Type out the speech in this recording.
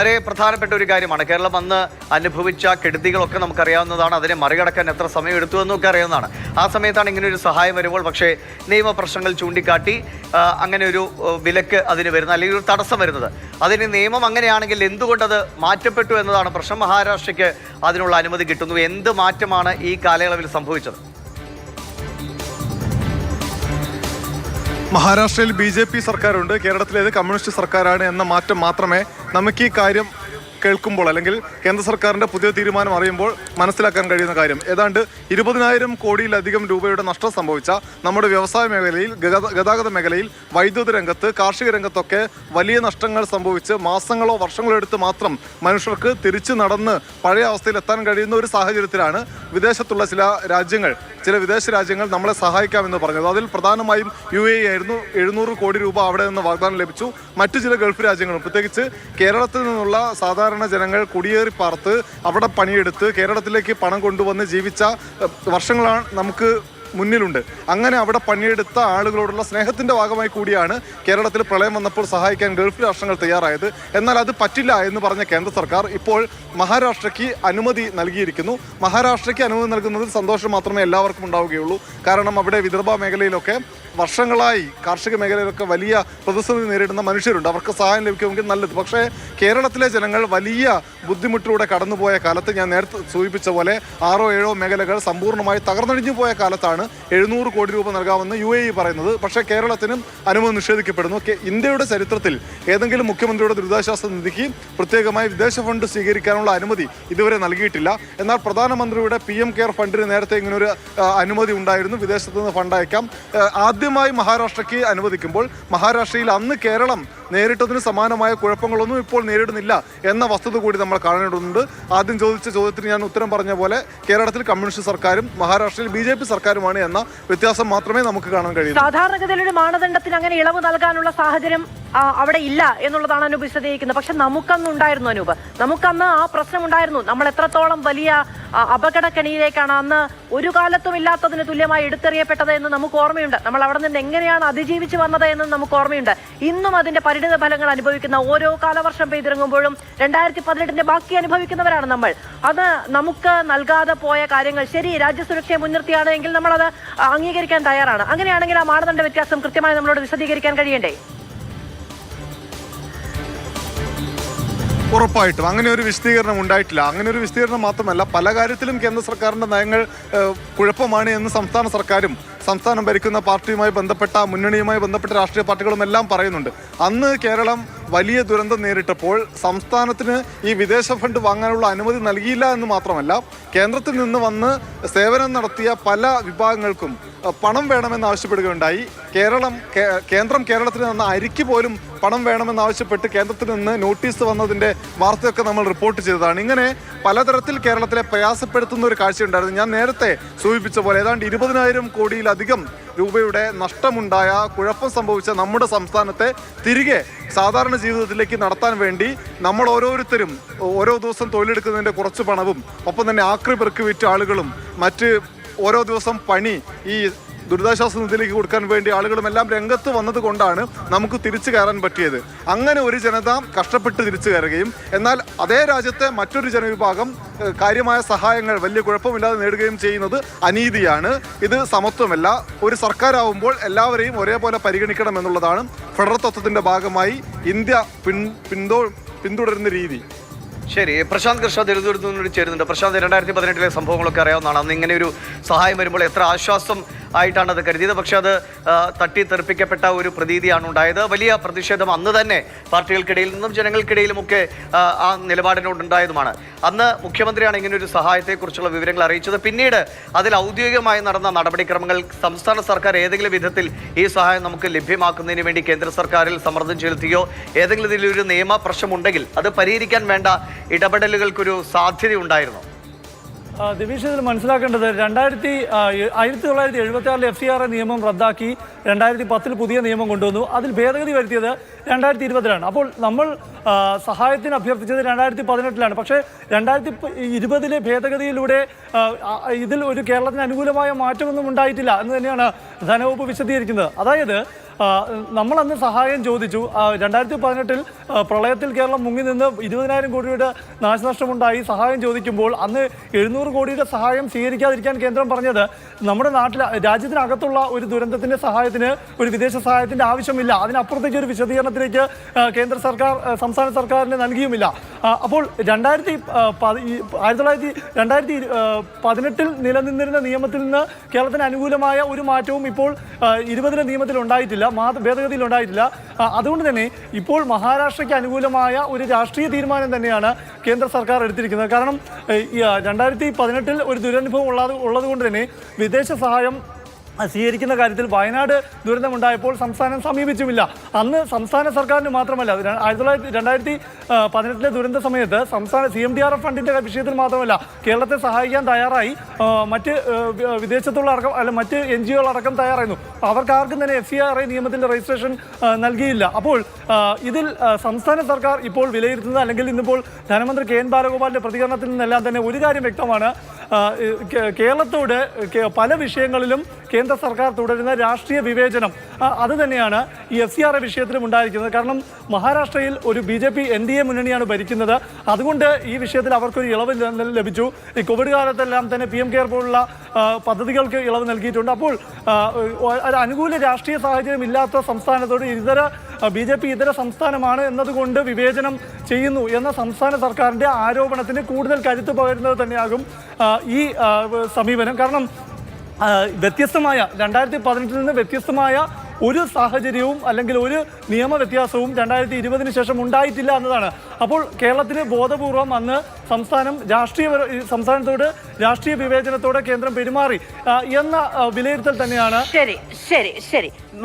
വളരെ പ്രധാനപ്പെട്ട ഒരു കാര്യമാണ്. കേരളം അന്ന് അനുഭവിച്ച കെടുതികളൊക്കെ നമുക്കറിയാവുന്നതാണ്. അതിനെ മറികടക്കാൻ എത്ര സമയം എടുത്തു എന്നൊക്കെ അറിയാവുന്നതാണ്. ആ സമയത്താണ് ഇങ്ങനെ ഒരു സഹായം വരുമ്പോൾ പക്ഷേ നിയമപ്രശ്നങ്ങൾ ചൂണ്ടിക്കാട്ടി അങ്ങനെ ഒരു വിലക്ക് അതിന് വരുന്നത് അല്ലെങ്കിൽ ഒരു തടസ്സം വരുന്നത്. അതിന് നിയമം അങ്ങനെയാണെങ്കിൽ എന്തുകൊണ്ടത് മാറ്റപ്പെട്ടു എന്നതാണ് പ്രശ്നം. മഹാരാഷ്ട്രയ്ക്ക് അതിനുള്ള അനുമതി കിട്ടുന്നു. എന്ത് മാറ്റമാണ് ഈ കാലയളവിൽ സംഭവിച്ചത്? മഹാരാഷ്ട്രയിൽ ബി ജെ പി സർക്കാരുണ്ട്. കേരളത്തിലേത് കമ്മ്യൂണിസ്റ്റ് സർക്കാരാണ് എന്ന മാറ്റം മാത്രമേ നമുക്ക് ഈ കാര്യം കേൾക്കുമ്പോൾ അല്ലെങ്കിൽ കേന്ദ്ര സർക്കാരിന്റെ പുതിയ തീരുമാനം അറിയുമ്പോൾ മനസ്സിലാക്കാൻ കഴിയുന്ന കാര്യം. ഏതാണ്ട് ഇരുപതിനായിരം കോടിയിലധികം രൂപയുടെ നഷ്ടം സംഭവിച്ച നമ്മുടെ വ്യവസായ മേഖലയിൽ ഗതാഗത മേഖലയിൽ വൈദ്യുത രംഗത്ത് കാർഷിക രംഗത്തൊക്കെ വലിയ നഷ്ടങ്ങൾ സംഭവിച്ച് മാസങ്ങളോ വർഷങ്ങളോ എടുത്ത് മാത്രം മനുഷ്യർക്ക് തിരിച്ചു നടന്ന് പഴയ അവസ്ഥയിൽ എത്താൻ കഴിയുന്ന ഒരു സാഹചര്യത്തിലാണ് വിദേശത്തുള്ള ചില രാജ്യങ്ങൾ ചില വിദേശ രാജ്യങ്ങൾ നമ്മളെ സഹായിക്കാമെന്ന് പറഞ്ഞത്. അതിൽ പ്രധാനമായും യു എ ആയിരുന്നു. എഴുന്നൂറ് കോടി രൂപ അവിടെ നിന്ന് വാഗ്ദാനം ലഭിച്ചു. മറ്റു ചില ഗൾഫ് രാജ്യങ്ങളും പ്രത്യേകിച്ച് കേരളത്തിൽ നിന്നുള്ള സാധാരണ ജനങ്ങൾ കുടിയേറി പാർത്ത് അവിടെ പണിയെടുത്ത് കേരളത്തിലേക്ക് പണം കൊണ്ടുവന്ന് ജീവിച്ച വർഷങ്ങളാണ് നമുക്ക് മുന്നിലുണ്ട്. അങ്ങനെ അവിടെ പണിയെടുത്ത ആളുകളോടുള്ള സ്നേഹത്തിന്റെ ഭാഗമായി കൂടിയാണ് കേരളത്തിൽ പ്രളയം വന്നപ്പോൾ സഹായിക്കാൻ ഗൾഫ് രാഷ്ട്രങ്ങൾ തയ്യാറായത്. എന്നാൽ അത് പറ്റില്ല എന്ന് പറഞ്ഞ കേന്ദ്ര സർക്കാർ ഇപ്പോൾ മഹാരാഷ്ട്രയ്ക്ക് അനുമതി നൽകിയിരിക്കുന്നു. മഹാരാഷ്ട്രയ്ക്ക് അനുമതി നൽകുന്നതിൽ സന്തോഷം മാത്രമേ എല്ലാവർക്കും ഉണ്ടാവുകയുള്ളൂ. കാരണം അവിടെ വിദർഭ മേഖലയിലൊക്കെ വർഷങ്ങളായി കാർഷിക മേഖലയിലൊക്കെ വലിയ പ്രതിസന്ധി നേരിടുന്ന മനുഷ്യരുണ്ട്. അവർക്ക് സഹായം ലഭിക്കുമെങ്കിൽ നല്ലത്. പക്ഷേ കേരളത്തിലെ ജനങ്ങൾ വലിയ ബുദ്ധിമുട്ടിലൂടെ കടന്നുപോയ കാലത്ത് ഞാൻ നേരത്തെ സൂചിപ്പിച്ച പോലെ ആറോ ഏഴോ മേഖലകൾ സമ്പൂർണമായി തകർന്നടിഞ്ഞു പോയ കാലത്താണ് എഴുന്നൂറ് കോടി രൂപ നൽകാമെന്ന് യു പറയുന്നത്. പക്ഷേ കേരളത്തിനും അനുമതി നിഷേധിക്കപ്പെടുന്നു. ഇന്ത്യയുടെ ചരിത്രത്തിൽ ഏതെങ്കിലും മുഖ്യമന്ത്രിയുടെ ദുരിതാശ്വാസ നിധിക്ക് പ്രത്യേകമായി വിദേശ ഫണ്ട് സ്വീകരിക്കാനുള്ള അനുമതി ഇതുവരെ നൽകിയിട്ടില്ല. എന്നാൽ പ്രധാനമന്ത്രിയുടെ പി എം കെയർ ഫണ്ടിന് നേരത്തെ ഇങ്ങനൊരു അനുമതി ഉണ്ടായിരുന്നു. വിദേശത്ത് നിന്ന് ഫണ്ട് അയക്കാം ആദ്യമായി മഹാരാഷ്ട്രയ്ക്ക് അനുവദിക്കുമ്പോൾ മഹാരാഷ്ട്രയിൽ അന്ന് കേരളം നേരിട്ടതിന് സമാനമായ കുഴപ്പങ്ങളൊന്നും ഇപ്പോൾ നേരിടുന്നില്ല എന്ന വസ്തുത കൂടി നമ്മൾ കാണേണ്ടതുണ്ട്. ആദ്യം ചോദിച്ച ചോദ്യത്തിന് ഞാൻ ഉത്തരം പറഞ്ഞ പോലെ കേരളത്തിൽ കമ്മ്യൂണിസ്റ്റ് സർക്കാരും മഹാരാഷ്ട്രയിൽ ബി ജെ പി സർക്കാരുമാണ് എന്ന വ്യത്യാസം മാത്രമേ നമുക്ക് കാണാൻ കഴിയൂ. സാധാരണഗതിയിൽ ഒരു മാനദണ്ഡത്തിന് അങ്ങനെ ഇളവ് നൽകാനുള്ള സാഹചര്യം അവിടെ ഇല്ല എന്നുള്ളതാണ് അനൂപ് വിശദീകരിക്കുന്നത്. പക്ഷെ നമുക്കന്ന് ഉണ്ടായിരുന്നു അനൂപ്. നമുക്കന്ന് ആ പ്രശ്നം ഉണ്ടായിരുന്നു നമ്മൾ എത്രത്തോളം വലിയ അപകടക്കെണിയിലേക്കാണ് അന്ന് ഒരു കാലത്തും ഇല്ലാത്തതിന് തുല്യമായി എടുത്തെറിയപ്പെട്ടത് എന്ന് നമുക്ക് ഓർമ്മയുണ്ട്. നമ്മൾ അവിടെ നിന്ന് എങ്ങനെയാണ് അതിജീവിച്ച് വന്നത് എന്ന് നമുക്ക് ഓർമ്മയുണ്ട്. ഇന്നും അതിന്റെ പരിണിത ഫലങ്ങൾ അനുഭവിക്കുന്ന ഓരോ കാലവർഷം പെയ്തിറങ്ങുമ്പോഴും രണ്ടായിരത്തി പതിനെട്ടിന്റെ ബാക്കി അനുഭവിക്കുന്നവരാണ് നമ്മൾ. അത് നമുക്ക് നൽകാതെ പോയ കാര്യങ്ങൾ ശരി രാജ്യസുരക്ഷയെ മുൻനിർത്തിയാണ് എങ്കിൽ അത് അംഗീകരിക്കാൻ തയ്യാറാണ്. അങ്ങനെയാണെങ്കിൽ ആ മാനദണ്ഡ വ്യത്യാസം കൃത്യമായി നമ്മളോട് വിശദീകരിക്കാൻ കഴിയണ്ടേ? ഉറപ്പായിട്ടും. അങ്ങനെ ഒരു വിശദീകരണം ഉണ്ടായിട്ടില്ല. അങ്ങനെ ഒരു വിശദീകരണം മാത്രമല്ല പല കാര്യത്തിലും കേന്ദ്ര സർക്കാരിന്റെ നയങ്ങൾ കുഴപ്പമാണ് എന്ന് സംസ്ഥാന സർക്കാരും സംസ്ഥാനം ഭരിക്കുന്ന പാർട്ടിയുമായി ബന്ധപ്പെട്ട മുന്നണിയുമായി ബന്ധപ്പെട്ട രാഷ്ട്രീയ പാർട്ടികളും എല്ലാം പറയുന്നുണ്ട്. അന്ന് കേരളം വലിയ ദുരന്തം നേരിട്ടപ്പോൾ സംസ്ഥാനത്തിന് ഈ വിദേശ ഫണ്ട് വാങ്ങാനുള്ള അനുമതി നൽകിയില്ല എന്ന് മാത്രമല്ല കേന്ദ്രത്തിൽ നിന്ന് വന്ന് സേവനം നടത്തിയ പല വിഭാഗങ്ങൾക്കും പണം വേണമെന്ന് ആവശ്യപ്പെടുകയുണ്ടായി. കേരളം കേന്ദ്രം കേരളത്തിന് നിന്ന് അരിക്ക് പോലും പണം വേണമെന്ന് ആവശ്യപ്പെട്ട് കേന്ദ്രത്തിൽ നിന്ന് നോട്ടീസ് വന്നതിന്റെ വാർത്തയൊക്കെ നമ്മൾ റിപ്പോർട്ട് ചെയ്തതാണ്. ഇങ്ങനെ പലതരത്തിൽ കേരളത്തിലെ പ്രയാസപ്പെടുത്തുന്ന ഒരു കാഴ്ചയുണ്ടായിരുന്നു. ഞാൻ നേരത്തെ സൂചിപ്പിച്ച പോലെ ഏതാണ്ട് ഇരുപതിനായിരം കോടിയിലധികം രൂപയുടെ നഷ്ടമുണ്ടായ കുഴപ്പം സംഭവിച്ച നമ്മുടെ സംസ്ഥാനത്തെ തിരികെ സാധാരണ ജീവിതത്തിലേക്ക് നടത്താൻ വേണ്ടി നമ്മൾ ഓരോരുത്തരും ഓരോ ദിവസം തൊഴിലെടുക്കുന്നതിന്റെ കുറച്ച് പണവും ഒപ്പം തന്നെ ആക്രി പെറുക്കി വിറ്റ ആളുകളും മറ്റ് ഓരോ ദിവസം പണി ഈ ദുരിതാശ്വാസ നിധിയിലേക്ക് കൊടുക്കാൻ വേണ്ടി ആളുകളും എല്ലാം രംഗത്ത് വന്നത് കൊണ്ടാണ് നമുക്ക് തിരിച്ചു കയറാൻ പറ്റിയത്. അങ്ങനെ ഒരു ജനത കഷ്ടപ്പെട്ട് തിരിച്ചു കയറുകയും എന്നാൽ അതേ രാജ്യത്തെ മറ്റൊരു ജനവിഭാഗം കാര്യമായ സഹായങ്ങൾ വലിയ കുഴപ്പമില്ലാതെ നേടുകയും ചെയ്യുന്നത് അനീതിയാണ്. ഇത് സമത്വമല്ല. ഒരു സർക്കാരാവുമ്പോൾ എല്ലാവരെയും ഒരേപോലെ പരിഗണിക്കണം എന്നുള്ളതാണ് ഫെഡറൽ തത്വത്തിന്റെ ഭാഗമായി ഇന്ത്യ പിൻ പിന്തോ പിന്തുടരുന്ന രീതി. ശരി പ്രശാന്ത് കൃഷ്ണ തിരുവനന്തപുരത്ത് നിന്ന് ചേരുന്നുണ്ട്. പ്രശാന്ത് രണ്ടായിരത്തി പതിനെട്ടിലെ സംഭവങ്ങളൊക്കെ അറിയാവുന്നതാണ്. അന്ന് ഇങ്ങനെ ഒരു സഹായം വരുമ്പോൾ എത്ര ആശ്വാസം ആയിട്ടാണ് അത് കരുതിയത്. പക്ഷെ അത് തട്ടിത്തെറിപ്പിക്കപ്പെട്ട ഒരു പ്രതീതിയാണ് ഉണ്ടായത്. വലിയ പ്രതിഷേധം അന്ന് തന്നെ പാർട്ടികൾക്കിടയിൽ നിന്നും ജനങ്ങൾക്കിടയിലുമൊക്കെ ആ, നിലപാടിനോടുണ്ടായതുമാണ്. അന്ന് മുഖ്യമന്ത്രിയാണ് ഇങ്ങനെ ഒരു സഹായത്തെക്കുറിച്ചുള്ള വിവരങ്ങൾ അറിയിച്ചത്. പിന്നീട് അതിൽ ഔദ്യോഗികമായി നടന്ന നടപടിക്രമങ്ങൾ സംസ്ഥാന സർക്കാർ ഏതെങ്കിലും വിധത്തിൽ ഈ സഹായം നമുക്ക് ലഭ്യമാക്കുന്നതിന് വേണ്ടി കേന്ദ്ര സർക്കാരിൽ സമ്മർദ്ദം ചെലുത്തിയോ ഏതെങ്കിലും ഇതിലൊരു നിയമ പ്രശ്നമുണ്ടെങ്കിൽ അത് പരിഹരിക്കാൻ വേണ്ട ഇടപെടലുകൾക്കൊരു സാധ്യത ഉണ്ടായിരുന്നു ആ, ദിവിഷ് ഇതിൽ മനസ്സിലാക്കേണ്ടത് രണ്ടായിരത്തി എ- ആയിരത്തി തൊള്ളായിരത്തി എഴുപത്തി ആറിൽ എഫ് സി ആർ നിയമം റദ്ദാക്കി രണ്ടായിരത്തി പത്തിൽ പുതിയ നിയമം കൊണ്ടുവന്നു. അതിൽ ഭേദഗതി വരുത്തിയത് രണ്ടായിരത്തി ഇരുപതിലാണ് അപ്പോൾ നമ്മൾ സഹായത്തിന് അഭ്യർത്ഥിച്ചത് രണ്ടായിരത്തി പതിനെട്ടിലാണ് പക്ഷേ രണ്ടായിരത്തി ഇരുപതിലെ ഭേദഗതിയിലൂടെ ഇതിൽ ഒരു കേരളത്തിന് അനുകൂലമായ മാറ്റമൊന്നും ഉണ്ടായിട്ടില്ല എന്ന് തന്നെയാണ് ധനവകുപ്പ് വിശദീകരിക്കുന്നത്. അതായത് അന്ന് സഹായം ചോദിച്ചു. രണ്ടായിരത്തി പതിനെട്ടിൽ പ്രളയത്തിൽ കേരളം മുങ്ങി നിന്ന് ഇരുപതിനായിരം കോടിയുടെ നാശനഷ്ടമുണ്ടായി. സഹായം ചോദിക്കുമ്പോൾ അന്ന് എഴുന്നൂറ് കോടിയുടെ സഹായം സ്വീകരിക്കാതിരിക്കാൻ കേന്ദ്രം പറഞ്ഞത് നമ്മുടെ നാട്ടിൽ രാജ്യത്തിനകത്തുള്ള ഒരു ദുരന്തത്തിന്റെ സഹായത്തിന് ഒരു വിദേശ സഹായത്തിന്റെ ആവശ്യമില്ല. അതിനപ്പുറത്തേക്ക് ഒരു വിശദീകരണത്തിലേക്ക് കേന്ദ്ര സർക്കാർ സംസ്ഥാന സർക്കാരിന് നൽകിയുമില്ല. അപ്പോൾ രണ്ടായിരത്തി ആയിരത്തി തൊള്ളായിരത്തി രണ്ടായിരത്തി പതിനെട്ടിൽ നിലനിന്നിരുന്ന നിയമത്തിൽ നിന്ന് കേരളത്തിന് അനുകൂലമായ ഒരു മാറ്റവും ഇപ്പോൾ ഇരുപതിലെ നിയമത്തിൽ ഉണ്ടായിട്ടില്ല. ഭേദഗതിയിൽ ഉണ്ടായിട്ടില്ല. അതുകൊണ്ട് തന്നെ ഇപ്പോൾ മഹാരാഷ്ട്രയ്ക്ക് അനുകൂലമായ ഒരു രാഷ്ട്രീയ തീരുമാനം തന്നെയാണ് കേന്ദ്ര സർക്കാർ എടുത്തിരിക്കുന്നത്. കാരണം രണ്ടായിരത്തി പതിനെട്ടിൽ ഒരു ദുരനുഭവം ഉള്ളത് ഉള്ളതുകൊണ്ട് തന്നെ വിദേശ സഹായം സ്വീകരിക്കുന്ന കാര്യത്തിൽ വയനാട് ദുരന്തമുണ്ടായപ്പോൾ സംസ്ഥാനം സമീപിച്ചുമില്ല. അന്ന് സംസ്ഥാന സർക്കാരിന് മാത്രമല്ല ആയിരത്തി തൊള്ളായിരത്തി രണ്ടായിരത്തി പതിനെട്ടിലെ ദുരന്ത സമയത്ത് സംസ്ഥാന C M D R F ഫണ്ടിന്റെ വിഷയത്തിൽ മാത്രമല്ല കേരളത്തെ സഹായിക്കാൻ തയ്യാറായി. മറ്റ് വിദേശത്തുള്ള അടക്കം അല്ല മറ്റ് എൻ ജി ഒകൾ അടക്കം തയ്യാറായിരുന്നു. അവർക്ക് ആർക്കും തന്നെ എഫ് സി ആർ ഐ നിയമത്തിന്റെ രജിസ്ട്രേഷൻ നൽകിയില്ല. അപ്പോൾ ഇതിൽ സംസ്ഥാന സർക്കാർ ഇപ്പോൾ വിലയിരുത്തുന്നത് അല്ലെങ്കിൽ ഇന്നിപ്പോൾ ധനമന്ത്രി കെ എൻ ബാലഗോപാലിന്റെ പ്രതികരണത്തിൽ നിന്നെല്ലാം തന്നെ ഒരു കാര്യം വ്യക്തമാണ്. കേരളത്തോട് പല വിഷയങ്ങളിലും കേന്ദ്ര സർക്കാർ തുടരുന്ന രാഷ്ട്രീയ വിവേചനം. അത് തന്നെയാണ് ഈ എഫ് സി ആർ എ വിഷയത്തിലും ഉണ്ടായിരിക്കുന്നത്. കാരണം മഹാരാഷ്ട്രയിൽ ഒരു B J P N D A മുന്നണിയാണ് ഭരിക്കുന്നത്. അതുകൊണ്ട് ഈ വിഷയത്തിൽ അവർക്കൊരു ഇളവ് ലഭിച്ചു. ഈ കോവിഡ് കാലത്തെല്ലാം തന്നെ പി എം കെയർ പോലുള്ള പദ്ധതികൾക്ക് ഇളവ് നൽകിയിട്ടുണ്ട്. അപ്പോൾ ഒരു അനുകൂല രാഷ്ട്രീയ സാഹചര്യം ഇല്ലാത്ത സംസ്ഥാനത്തോട് ഇതര ബി ജെ പി ഇതര സംസ്ഥാനമാണ് എന്നതുകൊണ്ട് വിവേചനം ചെയ്യുന്നു എന്ന സംസ്ഥാന സർക്കാരിന്റെ ആരോപണത്തിന് കൂടുതൽ കരുത്ത് പകരുന്നത് തന്നെയാകും ഈ സമീപനം. കാരണം വ്യത്യസ്തമായ രണ്ടായിരത്തി പതിനെട്ടിൽ നിന്ന് വ്യത്യസ്തമായ ഒരു സാഹചര്യവും അല്ലെങ്കിൽ ഒരു നിയമ വ്യത്യാസവും രണ്ടായിരത്തി ഇരുപതിന് ശേഷം ഉണ്ടായിട്ടില്ല എന്നതാണ്. അപ്പോൾ കേരളത്തിന് ബോധപൂർവം അന്ന് സംസ്ഥാനം രാഷ്ട്രീയ സംസ്ഥാനത്തോട് രാഷ്ട്രീയ വിവേചനത്തോടെ കേന്ദ്രം പെരുമാറി. എന്ന വിലയിരുത്തൽ തന്നെയാണ്. ശരി ശരി ശരി.